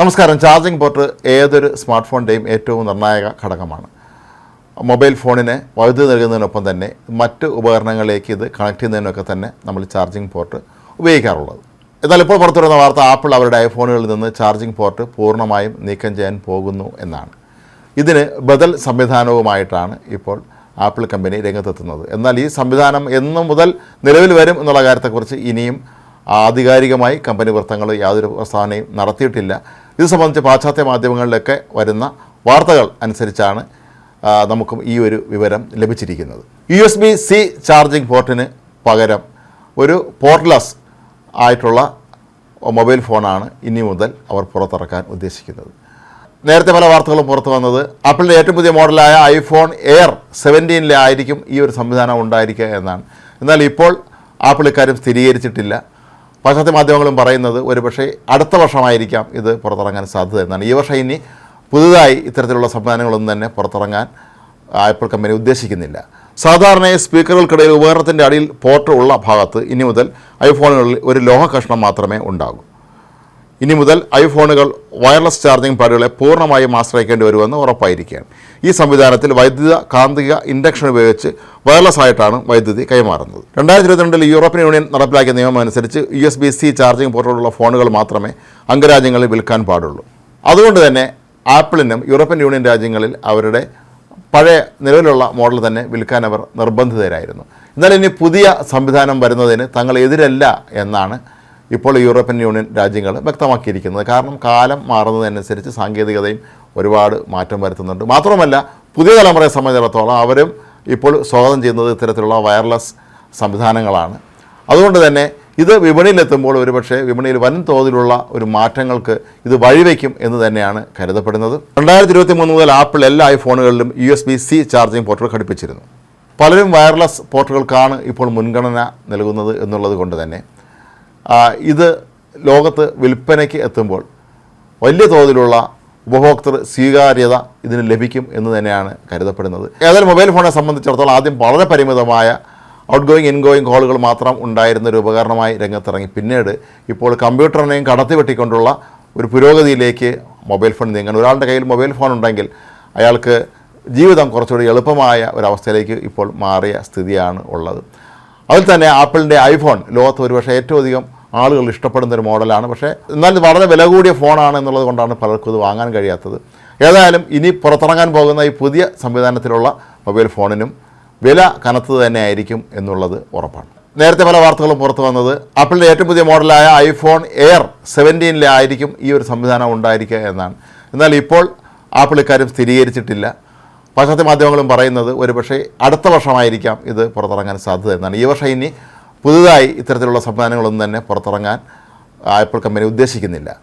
നമസ്കാരം. Charging port ഏതൊരു smart ഫോണിന്റെയും ഏറ്റവും നിർണായക ഘടകമാണ്. മൊബൈൽ ഫോണിന് വൈദ്യുതി നൽകുന്നതിനൊപ്പം തന്നെ മറ്റ് ഉപകരണങ്ങളിലേക്ക് ഇത് കണക്ട് ചെയ്യുന്നതിനൊക്കെ തന്നെ നമ്മൾ ചാർജിംഗ് പോർട്ട് ഉപയോഗിക്കാറുള്ളത്. എന്നാൽ ഇപ്പോൾ പുറത്തുവരുന്ന വാർത്ത ആപ്പിൾ അവരുടെ ഐഫോണുകളിൽ നിന്ന് ചാർജിംഗ് പോർട്ട് പൂർണമായും നീക്കം ചെയ്യാൻ പോകുന്നു എന്നാണ്. ഇതിന് ബദൽ സംവിധാനവുമായിട്ടാണ് ഇപ്പോൾ ആപ്പിൾ കമ്പനി രംഗത്തെത്തുന്നത്. എന്നാൽ ഈ സംവിധാനം എന്നു മുതൽ നിലവിൽ വരും എന്നുള്ള കാര്യത്തെക്കുറിച്ച് ഇനിയും ആധികാരികമായി കമ്പനി വൃത്തങ്ങൾ യാതൊരു പ്രസ്താവനയും നടത്തിയിട്ടില്ല. ഇത് സംബന്ധിച്ച് പാശ്ചാത്യ മാധ്യമങ്ങളിലൊക്കെ വരുന്ന വാർത്തകൾ അനുസരിച്ചാണ് നമുക്കും ഈ ഒരു വിവരം ലഭിച്ചിരിക്കുന്നത്. U S B C charging പോർട്ടിന് പകരം ഒരു പോർട്ട്ലെസ് ആയിട്ടുള്ള മൊബൈൽ ഫോണാണ് ഇനി മുതൽ അവർ പുറത്തിറക്കാൻ ഉദ്ദേശിക്കുന്നത്. നേരത്തെ പല വാർത്തകളും പുറത്തു വന്നത് ആപ്പിളിന്റെ ഏറ്റവും പുതിയ മോഡലായ ഐഫോൺ എയർ സെവന്റീനിലെ ആയിരിക്കും ഈ ഒരു സംവിധാനം ഉണ്ടായിരിക്കുക എന്നാണ്. എന്നാൽ ഇപ്പോൾ ആപ്പിൾ ഇക്കാര്യം സ്ഥിരീകരിച്ചിട്ടില്ല. പാശ്ചാത്യ മാധ്യമങ്ങളും പറയുന്നത് ഒരുപക്ഷെ അടുത്ത വർഷമായിരിക്കാം ഇത് പുറത്തിറങ്ങാൻ സാധ്യത എന്നാണ്. ഈ വർഷം ഇനി പുതുതായി ഇത്തരത്തിലുള്ള സംവിധാനങ്ങളൊന്നും തന്നെ പുറത്തിറങ്ങാൻ ആപ്പിൾ കമ്പനി ഉദ്ദേശിക്കുന്നില്ല. സാധാരണയായി സ്പീക്കറുകൾക്കിടയിൽ ഉപകരണത്തിന്റെ അടിയിൽ പോർട്ട് ഉള്ള ഭാഗത്ത് ഇനി മുതൽ ഐഫോണുകളിൽ ഒരു ലോഹ കഷ്ണം മാത്രമേ ഉണ്ടാകൂ. ഇനി മുതൽ ഐഫോണുകൾ വയർലെസ് ചാർജിംഗ് പാഡുകളെ പൂർണമായും ആശ്രയിക്കേണ്ടി വരുമെന്ന് ഉറപ്പായിരിക്കുകയാണ്. ഈ സംവിധാനത്തിൽ വൈദ്യുത കാന്തിക ഇൻഡക്ഷൻ ഉപയോഗിച്ച് വയർലെസ് ആയിട്ടാണ് വൈദ്യുതി കൈമാറുന്നത്. രണ്ടായിരത്തി ഇരുപത്തിരണ്ടിൽ യൂറോപ്യൻ യൂണിയൻ നടപ്പിലാക്കിയ നിയമം അനുസരിച്ച് U S B C charging പോർട്ടുള്ള ഫോണുകൾ മാത്രമേ അംഗരാജ്യങ്ങളിൽ വിൽക്കാൻ പാടുള്ളൂ. അതുകൊണ്ട് തന്നെ ആപ്പിളിനും യൂറോപ്യൻ യൂണിയൻ രാജ്യങ്ങളിൽ അവരുടെ പഴയ നിലവിലുള്ള മോഡൽ തന്നെ വിൽക്കാൻ അവർ നിർബന്ധിതരായിരുന്നു. എന്നാൽ ഇനി പുതിയ സംവിധാനം വരുന്നതിന് തങ്ങൾ എതിരല്ല എന്നാണ് ഇപ്പോൾ യൂറോപ്യൻ യൂണിയൻ രാജ്യങ്ങൾ വ്യക്തമാക്കിയിരിക്കുന്നത്. കാരണം കാലം മാറുന്നതിനനുസരിച്ച് സാങ്കേതികതയും ഒരുപാട് മാറ്റം വരുത്തുന്നുണ്ട്. മാത്രമല്ല പുതിയ തലമുറയെ സംബന്ധിച്ചിടത്തോളം അവരും ഇപ്പോൾ സ്വാഗതം ചെയ്യുന്നത് ഇത്തരത്തിലുള്ള വയർലെസ് സംവിധാനങ്ങളാണ്. അതുകൊണ്ട് തന്നെ ഇത് വിപണിയിലെത്തുമ്പോൾ ഒരുപക്ഷെ വിപണിയിൽ വൻ തോതിലുള്ള ഒരു മാറ്റങ്ങൾക്ക് ഇത് വഴിവെക്കും എന്ന് തന്നെയാണ് കരുതപ്പെടുന്നത്. രണ്ടായിരത്തി ഇരുപത്തി മൂന്ന് മുതൽ ആപ്പിൾ എല്ലാ ഐഫോണുകളിലും U S B C charging പോർട്ടുകൾ ഘടിപ്പിച്ചിരുന്നു. പലരും വയർലെസ് പോർട്ടുകൾക്കാണ് ഇപ്പോൾ മുൻഗണന നൽകുന്നത് എന്നുള്ളത് കൊണ്ട് തന്നെ. ഇത് ലോകത്ത് വിൽപ്പനയ്ക്ക് എത്തുമ്പോൾ വലിയ തോതിലുള്ള ഉപഭോക്തൃ സ്വീകാര്യത ഇതിന് ലഭിക്കും എന്ന് തന്നെയാണ് കരുതപ്പെടുന്നത്. ഏതായാലും മൊബൈൽ ഫോണെ സംബന്ധിച്ചിടത്തോളം ആദ്യം വളരെ പരിമിതമായ ഔട്ട് ഗോയിങ് ഇൻഗോയിങ് കോളുകൾ മാത്രം ഉണ്ടായിരുന്ന ഒരു ഉപകരണമായി രംഗത്തിറങ്ങി. പിന്നീട് ഇപ്പോൾ കമ്പ്യൂട്ടറിനെയും കടത്തി വെട്ടിക്കൊണ്ടുള്ള ഒരു പുരോഗതിയിലേക്ക് മൊബൈൽ ഫോൺ നീങ്ങാൻ ഒരാളുടെ കയ്യിൽ മൊബൈൽ ഫോൺ ഉണ്ടെങ്കിൽ അയാൾക്ക് ജീവിതം കുറച്ചുകൂടി എളുപ്പമായ ഒരവസ്ഥയിലേക്ക് ഇപ്പോൾ മാറിയ സ്ഥിതിയാണ് ഉള്ളത്. അതിൽ തന്നെ ആപ്പിളിന്റെ ഐഫോൺ ലോകത്ത് ഒരുപക്ഷെ ഏറ്റവും അധികം ആളുകൾ ഇഷ്ടപ്പെടുന്ന ഒരു മോഡലാണ്. പക്ഷേ എന്നാൽ വളരെ വില കൂടിയ ഫോണാണ് എന്നുള്ളത് കൊണ്ടാണ് പലർക്കും ഇത് വാങ്ങാൻ കഴിയാത്തത്. ഏതായാലും ഇനി പുറത്തിറങ്ങാൻ പോകുന്ന ഈ പുതിയ സംവിധാനത്തിലുള്ള മൊബൈൽ ഫോണിനും വില കനത്തത് തന്നെ ആയിരിക്കും എന്നുള്ളത് ഉറപ്പാണ്. നേരത്തെ പല വാർത്തകളും പുറത്തു വന്നത് ആപ്പിളിന്റെ ഏറ്റവും പുതിയ മോഡലായ ഐഫോൺ എയർ സെവന്റീനിലെ ആയിരിക്കും ഈ ഒരു സംവിധാനം ഉണ്ടായിരിക്കുക എന്നാണ്. എന്നാൽ ഇപ്പോൾ ആപ്പിൾ ഇക്കാര്യം സ്ഥിരീകരിച്ചിട്ടില്ല. പാശ്ചാത്യ മാധ്യമങ്ങളും പറയുന്നത് ഒരുപക്ഷെ അടുത്ത വർഷമായിരിക്കാം ഇത് പുറത്തിറങ്ങാൻ സാധ്യത എന്നാണ്. ഈ വർഷം ഇനി പുതുതായി ഇത്തരത്തിലുള്ള സംവിധാനങ്ങളൊന്നും തന്നെ പുറത്തിറങ്ങാൻ ആപ്പിൾ കമ്പനി ഉദ്ദേശിക്കുന്നില്ല.